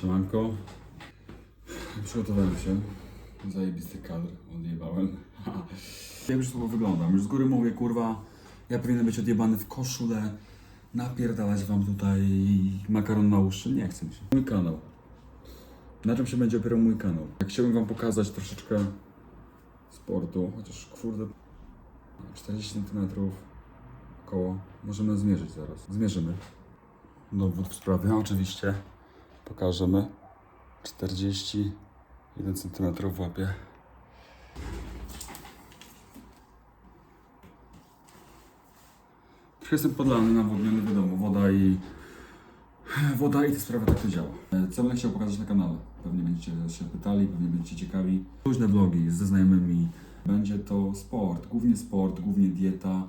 Siemanko. Przygotowałem się. Zajebisty kadr, odjebałem. ja już słabo wyglądam. Już z góry mówię, kurwa, ja powinienem być odjebany w koszulę, napierdalać wam tutaj makaron na uszy. Nie chcę mi się. Mój kanał. Na czym się będzie opierał mój kanał? Jak chciałbym wam pokazać troszeczkę sportu, chociaż kurde, 40 cm koło. Możemy zmierzyć zaraz. Zmierzymy. Dowód w sprawie, oczywiście. Pokażemy. 41 cm w łapie. Trochę jestem podlany, nawodniony, wiadomo, woda i... Woda i te sprawy tak to działa. Co będę chciał pokazać na kanale? Pewnie będziecie się pytali, pewnie będziecie ciekawi. Luźne vlogi ze znajomymi. Będzie to sport, głównie sport, głównie dieta.